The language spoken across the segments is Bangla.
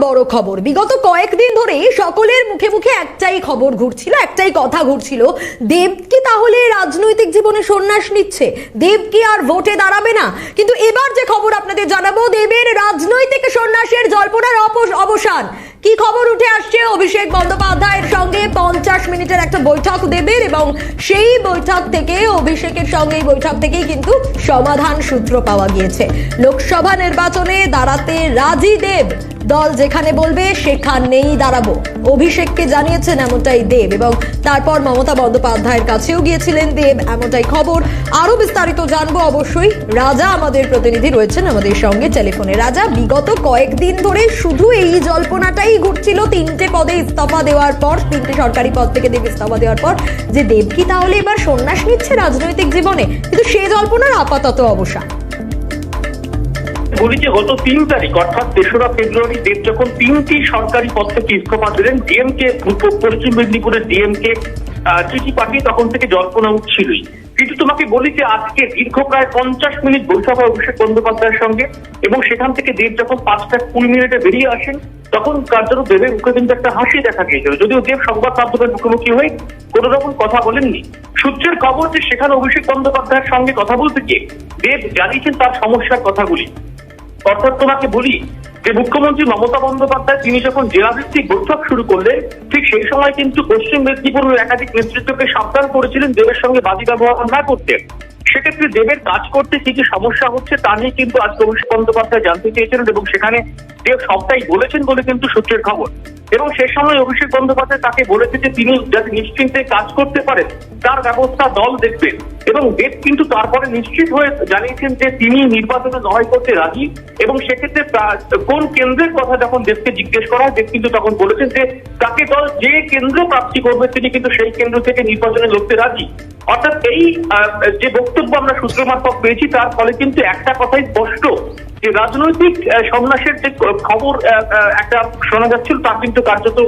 বড় খবর। বিগত কয়েকদিন ধরে সকলের মুখে মুখে একটাই খবর ঘুরছিল, একটাই কথা ঘুরছিল। দেব কি তাহলে রাজনৈতিক জীবনে সন্ন্যাস নিচ্ছে? দেব কি আর ভোটে দাঁড়াবে না? কিন্তু এবার যে খবর আপনাদের জানাব, দেবের রাজনৈতিক সন্ন্যাসের জল্পনার অবসান। উঠে আসছে অভিষেক বন্দ্যোপাধ্যায়ের সঙ্গে পঞ্চাশ মিনিটের একটা বৈঠক দেবের এবং সেই বৈঠক থেকে অভিষেকের সঙ্গে এই বৈঠক থেকেই কিন্তু সমাধান সূত্র পাওয়া গিয়েছে। লোকসভা নির্বাচনে দাঁড়াতে রাজি দেব, দল যেখানে বলবে সেখানেই দাঁড়াবো। অভিষেককে জানিয়েছেন এমনটাই দেব এবং তারপর মমতা বন্দ্যোপাধ্যায়ের কাছেও গিয়েছিলেন দেব, এমনটাই খবর। আরও বিস্তারিত জানব অবশ্যই। রাজা আমাদের প্রতিনিধি রয়েছেন আমাদের সঙ্গে টেলিফোনে। রাজা, বিগত কয়েকদিন ধরে শুধু এই জল্পনাটাই ঘুরছিল, তিনটে পদে ইস্তফা দেওয়ার পর, তিনটে সরকারি পদ থেকে দেব ইস্তফা দেওয়ার পর, যে দেব কি তাহলে এবার সন্ন্যাস নিচ্ছে রাজনৈতিক জীবনে? কিন্তু সেই জল্পনার আপাতত অবসান। বলি যে গত তিন তারিখ, অর্থাৎ তেসরা ফেব্রুয়ারি, দেব যখন তিনটি সরকারি পদ থেকে ইস্তফা দিলেন, ডিএমকে পশ্চিম মেদিনীপুরের ডিএমকে চিঠি পাঠিয়ে তখন থেকে জল্পনা উঠছিলই কিন্তু তোমাকে বলি যে আজকে দীর্ঘ প্রায় পঞ্চাশ মিনিট বৈঠক হয় অভিষেক বন্দ্যোপাধ্যায়ের সঙ্গে, এবং সেখান থেকে দেব যখন পাঁচটা কুড়ি মিনিটে বেরিয়ে আসেন, তখন কার্যত দেবের মুখে কিন্তু একটা হাসি দেখা গিয়েছিল যদিও দেব সংবাদ মাধ্যমের মুখোমুখি হয়ে কোন রকম কথা বলেননি। সূত্রের খবর যে সেখানে অভিষেক বন্দ্যোপাধ্যায়ের সঙ্গে কথা বলতে গিয়ে দেব জানিয়েছেন তার সমস্যার কথাগুলি। অর্থাৎ তোমাকে বলি যে মুখ্যমন্ত্রী মমতা বন্দ্যোপাধ্যায়, তিনি যখন জেলাভিত্তিক বৈঠক শুরু করলেন সেই সময় কিন্তু পশ্চিম মেদিনীপুরের একাধিক নেতৃত্বকে সাবধান করেছিলেন দেবের সঙ্গে বাজি ব্যবহার না করতে। সেক্ষেত্রে দেবের কাজ করতে কি কি সমস্যা হচ্ছে তা নিয়ে কিন্তু আজ অভিষেক বন্দ্যোপাধ্যায় জানতে চেয়েছিলেন এবং সেখানে দেব সবটাই বলেছেন বলে কিন্তু সূত্রের খবর। এবং সে সময় অভিষেক বন্দ্যোপাধ্যায় তাকে বলেছে যে তিনি যাতে নিশ্চিন্তে কাজ করতে পারেন, তার ব্যবস্থা দল দেখবেন এবং দেব কিন্তু তারপরে নিশ্চিত হয়ে জানিয়েছেন যে তিনি নির্বাচনে লড়াই করতে রাজি এবং সেক্ষেত্রে কোন কেন্দ্রের কথা যখন দেবকে জিজ্ঞেস করা হয়, দেব কিন্তু তখন বলেছেন যে তাকে দল যে কেন্দ্র প্রাপ্তি করবে, তিনি কিন্তু সেই কেন্দ্র থেকে নির্বাচনে লড়তে রাজি। অর্থাৎ এই যে বক্তব্য আমরা সূত্র মারফত পেয়েছি, তার ফলে কিন্তু একটা কথাই স্পষ্ট, যে রাজনৈতিক সন্ন্যাসের যে খবর একটা শোনা যাচ্ছিল, তা কিন্তু কার্যত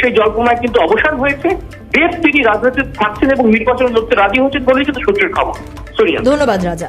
সেই জল্পনায় কিন্তু অবসান হয়েছে। দেব তিনি রাজনৈতিক থাকছেন এবং নির্বাচন লড়তে রাজি হচ্ছেন বলেই কিন্তু সূত্রের খবর। সরিয়া ধন্যবাদ, রাজা।